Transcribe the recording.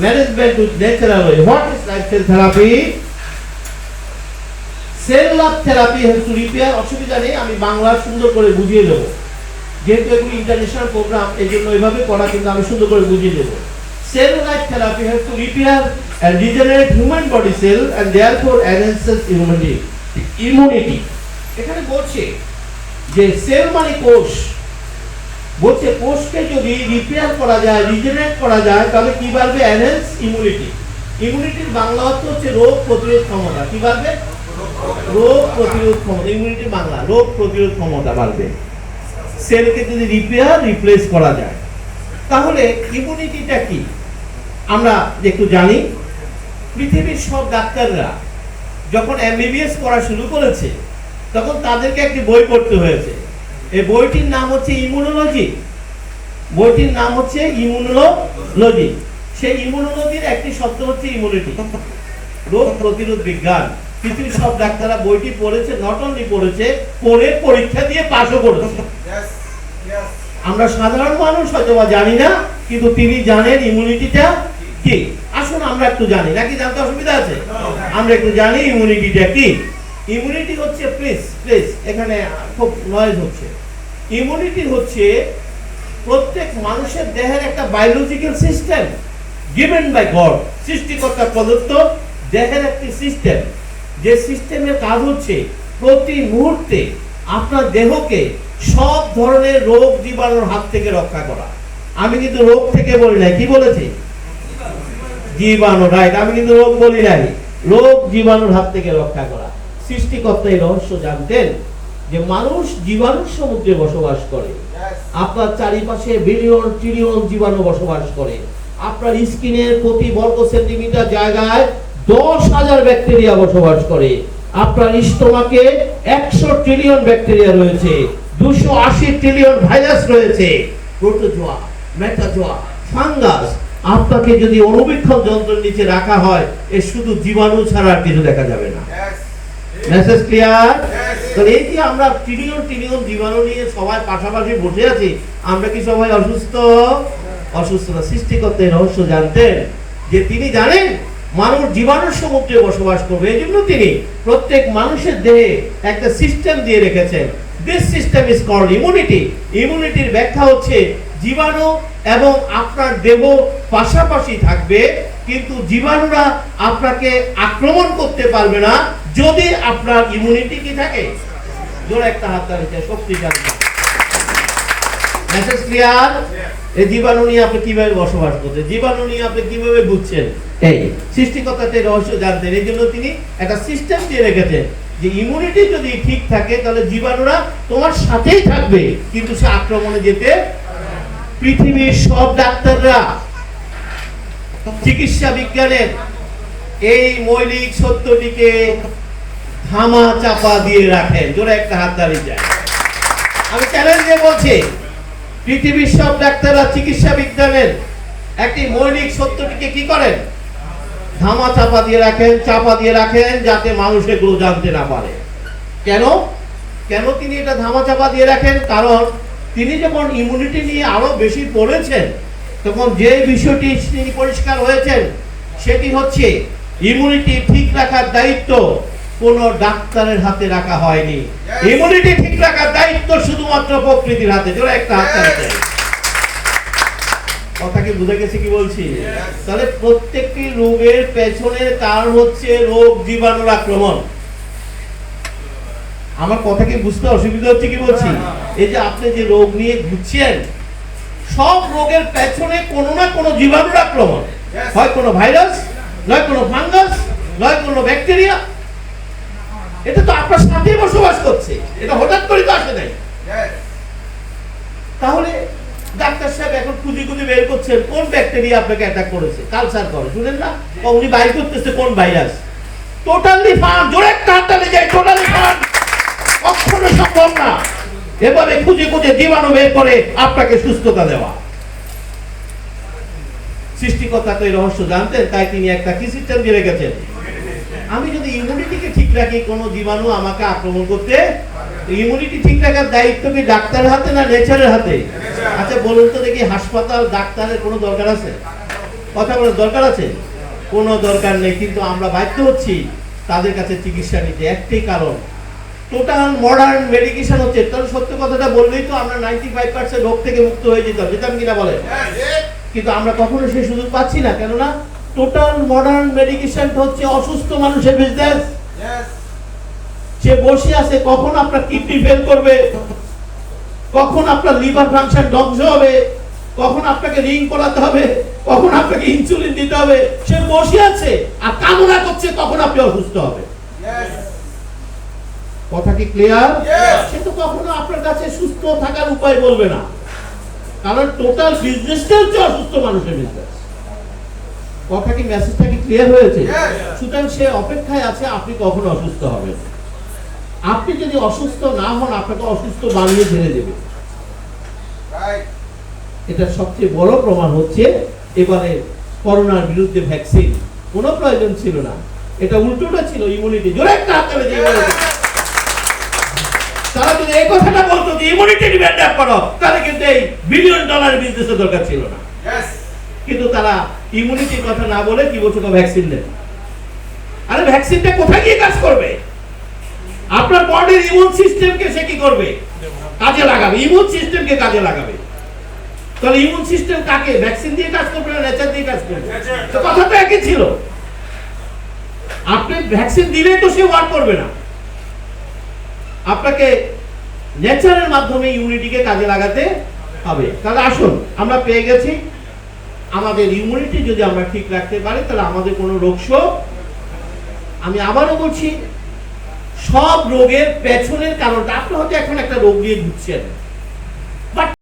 management with natural way. What is therapy? Cell love therapy repair অসুবিধা নেই, আমি বাংলা সুন্দর করে বুঝিয়ে দেবো। যেহেতু ইন্টারন্যাশনাল প্রোগ্রাম এই জন্য করা, কিন্তু আমি সুন্দর করে বুঝিয়ে দেবো। Cell life therapy help to repair and regenerate human body cell and therefore enhances immunity immunity এখানে বলছে যে সেল মানে কোষ। বলছে, কোষকে যদি রিপেয়ার করা যায় রিজেনারেট করা যায়, তাহলে কি বাড়বে? এনহেন্স ইমিউনিটি ইমিউনিটির বাংলা অর্থ হচ্ছে রোগ প্রতিরোধ ক্ষমতা। কি বাড়বে? রোগ প্রতিরোধ ক্ষমতা। ইমিউনিটি বাংলা, রোগ প্রতিরোধ ক্ষমতা বাড়বে। সেলকে যদি রিপেয়ার রিপ্লেস করা যায়। তাহলে ইমিউনিটিটা কি? আমরা একটু জানি। পৃথিবীর সব ডাক্তাররা যখন এমবিবিএস পড়া শুরু করেছে, তখন তাদেরকে একটি বই পড়তে হয়েছে। এই বইটির নাম হচ্ছে ইমিউনোলজি বইটির নাম হচ্ছে ইমিউনোলজি সেই ইমিউনোলজির একটি শব্দ হচ্ছে ইমিউনিটি রোগ প্রতিরোধ বিজ্ঞান। পৃথিবীর সব ডাক্তাররা বইটি পড়েছে নট অনলি পড়েছে পড়ে পরীক্ষা দিয়ে পাশও করেছে. আমরা সাধারণ মানুষ হয়তো বা জানি না কিন্তু তিনি জানেন ইমিউনিটিটা কি। আসুন আমরা একটু জানি। নাকি জানতে অসুবিধা আছে? আমরা একটু জানি ইমিউনিটিটা কি। ইমিউনিটি হচ্ছে প্লিজ প্লিজ এখানে খুব নয়েজ হচ্ছে। ইমিউনিটি হচ্ছে প্রত্যেক মানুষের দেহের একটা biological system given by God সৃষ্টিকর্তা প্রদত্ত দেহের একটি সিস্টেম যে সিস্টেমের কাজ হচ্ছে প্রতি মুহূর্তে আপনার দেহকে সব ধরনের রোগ জীবাণুর হাত থেকে রক্ষা করা। আমি কিন্তু রোগ থেকে বলি নাই, কি বলেছি? জীবাণু রাইট আমি কিন্তু রোগ বলি নাই। রোগ জীবাণুর হাত থেকে রক্ষা করা। সৃষ্টিকর্তা এই রহস্য জানতেন। যে মানুষ জীবাণুর সমুদ্রে বসবাস করে। আপনার চারিপাশে বিলিয়ন ট্রিলিয়ন জীবাণু বসবাস করে। আপনার স্কিনের প্রতি বর্গ সেন্টিমিটার জায়গায় দশ হাজার ব্যাকটেরিয়া বসবাস করে। আপনার স্টোমাকে একশো ট্রিলিয়ন ব্যাকটেরিয়া রয়েছে দুশো আশি ট্রিলিয়ন ভাইরাস রয়েছে। প্রোটোজোয়া মেটাজোয়া ফাঙ্গাস আপনাকে যদি অনুবীক্ষণ যন্ত্রের নিচে রাখা হয় এ শুধু জীবাণু ছাড়া আর কিছু দেখা যাবে না. Message clear. তাহলে এই যে আমরা ট্রিলিয়ন ট্রিলিয়ন জীবাণু নিয়ে সবাই পাশাপাশি বসে আছি, আমরা কি সবাই অসুস্থ? অসুস্থ না সৃষ্টিকর্তা রহস্য জানতেন যে তিনি জানেন মানুষ জীবাণুর সমুদ্রে বসবাস করবে, এই জন্য তিনি প্রত্যেক মানুষের দেহে একটা সিস্টেম দিয়ে রেখেছেন। This system is called immunity ইমিউনিটির ব্যাখ্যা হচ্ছে জীবাণু এবং আপনার দেহ পাশাপাশি থাকবে কিন্তু জীবাণুরা আপনাকে আক্রমণ করতে পারবে না যদি আপনার ইমিউনিটি কি থাকে। জোরে একটা হাত শক্তিশালী মেসেজ ক্লিয়ার এই জীবাণু নিয়ে আপনি কীভাবে বসবাস করছেন? জীবাণু নিয়ে আপনি কীভাবে বুঝছেন? এই সৃষ্টিকর্তাতে রহস্য জানতেন এই জন্য তিনি একটা সিস্টেম দিয়ে রেখেছেন যে ইমিউনিটি যদি ঠিক থাকে তাহলে জীবাণুরা তোমার সাথেই থাকবে কিন্তু সে আক্রমণে যেতে পৃথিবীর সব ডাক্তাররা, চিকিৎসা বিজ্ঞানের এই মৌলিক সত্যটিকে ধামা চাপা দিয়ে রাখেন। জোরে একটা হাত দাঁড়িয়ে যায়। আমি চ্যালেঞ্জ বলছি, পৃথিবীর সব ডাক্তাররা চিকিৎসা বিজ্ঞানের একটি মৌলিক সত্যটিকে কি করেন? ধামা চাপা দিয়ে রাখেন, চাপা দিয়ে রাখেন যাতে মানুষ এগুলো জানতে না পারে। কেন? কেন তিনি এটা ধামা চাপা দিয়ে রাখেন? কারণ তিনি যখন ইমিউনিটি নিয়ে আরও বেশি পড়েছেন তখন যে বিষয়টি তিনি পরিষ্কার হয়েছেন সেটি হচ্ছে ইমিউনিটি ঠিক রাখার দায়িত্ব কোন ডাক্তারের হাতে রাখা হয়নি। ইমিউনিটি ঠিক রাখার দায়িত্ব শুধুমাত্র প্রকৃতির হাতে জোরে একটা হাত। কথা কি বুঝে গেছে কি বলছি? তাহলে প্রত্যেকটি রোগের পেছনে তার হচ্ছে রোগ জীবাণুর আক্রমণ। আমার কথা কি বুঝতে অসুবিধা হচ্ছে কি বলছি? এই যে আপনি যে রোগ নিয়ে ঘুরছেন সব রোগের পেছনে কোনো না কোনো জীবাণুর আক্রমণ। হয় কোনো ভাইরাস নয় কোনো ফাঙ্গাস নয় কোনো ব্যাকটেরিয়া। এটা তো আপনার সাথে বসবাস করছে। এটা হঠাৎ করে তো আসে নাই। তাহলে ডাক্তার সাহেব এখন খুঁজে খুঁজে বের করছেন কোন ব্যাকটেরিয়া আপনাকে অ্যাটাক করেছে? কালচার করে শুনেন না? উনি বাইর করতেছে কোন ভাইরাস? টোটালি ফান জোরে একটা হাততালি যায় টোটালি ফান না। খুঁজে খুঁজে জীবাণু বের করে আপনাকে সুস্থতা দেওয়া। সৃষ্টিকর্তা তো এই রহস্য জানতেন, তাই তিনি একটা কি সিস্টেম দিয়ে রেখেছেন। আমি যদি ইমিউনিটিকে ঠিক রাখি, কোনো জীবাণু আমাকে আক্রমণ করতে ইমিউনিটি ঠিক রাখার দায়িত্ব কি ডাক্তারের হাতে না নেচারের হাতে? আচ্ছা বলুন তো দেখি, হাসপাতাল, ডাক্তারের কোনো দরকার আছে? কথা বলার দরকার আছে? কোনো দরকার নেই, কিন্তু আমরা বাধ্য হচ্ছি তাদের কাছে চিকিৎসা নিতে। একটাই কারণ টোটাল মডার্ন মেডিকেশন হচ্ছে, তাহলে সত্য কথাটা বললেই তো আমরা নাইনটি ফাইভ পার্সেন্ট রোগ থেকে মুক্ত হয়ে যেতাম যেতাম কিনা বলেন। কিন্তু আমরা কখনো সেই সুযোগ পাচ্ছি না, কেননা টোটাল মডার্ন মেডিকেশন হচ্ছে অসুস্থ মানুষের বিজনেস সে বসে আছে, কখন আপনার কিডনি ফেল করবে? কখন আপনার লিভার ফাংশন ধ্বংস হবে? কখন আপনাকে রিং করাতে হবে? কখন আপনাকে ইনসুলিন দিতে হবে? সে বসে আছে, আর কামনা করছে কখন আপনি অসুস্থ হবে কথা কি ক্লিয়ার. সে তো কখনো আপনার কাছে সুস্থ থাকার উপায় বলবে না। কারণ টোটাল বিজনেসটা হচ্ছে অসুস্থ মানুষের বিজনেস কথা কি মেসেজটা কি ক্লিয়ার হয়েছে? সুতরাং সে অপেক্ষায় আছে আপনি কখন অসুস্থ হবেন আপনি যদি অসুস্থ না হন আপনাকে অসুস্থ বানিয়ে ছেড়ে দেবে। এটা সবচেয়ে বড় প্রমাণ হচ্ছে এবারে করোনার বিরুদ্ধে ভ্যাকসিন কোনো প্রয়োজন ছিল না। এটা উল্টোটা ছিল ইমিউনিটি জোরে একটা হাত। তারা যদি এই কথাটা বলতো যে ইমিউনিটি ডেভেলপ করো তাহলে কিন্তু এই বিলিয়ন ডলারের বিজনেসের দরকার ছিল না। কিন্তু তারা ইমিউনিটির কথা না বলে কি বলছো ভ্যাকসিন দেন আরে ভ্যাকসিনটা কোথায় গিয়ে কাজ করবে? আপনার বডির ইমিউন সিস্টেমকে সে কি করবে? কাজে লাগাবে। ইমিউন সিস্টেমকে কাজে লাগাবে। তাহলে ইমিউন সিস্টেম কাকে? ভ্যাকসিন দিয়ে কাজ করবে না নেচার দিয়ে কাজ করবে? তো কথা তো একই ছিল। আপনি ভ্যাকসিন দিলে তো সে ওয়ার্ক করবে না। আপনাকে নেচারের মাধ্যমে ইউনিটিকে কাজে লাগাতে হবে। তাহলে আসুন, আমরা পেয়ে গেছি। আমাদের ইমিউনিটি যদি আমরা ঠিক রাখতে পারি, তাহলে আমাদের কোনো রোগ শোক আমি আবারও বলছি, সব রোগের পেছনের কারণটা, আপনি হয়তো এখন একটা রোগ নিয়ে ঘুরছেন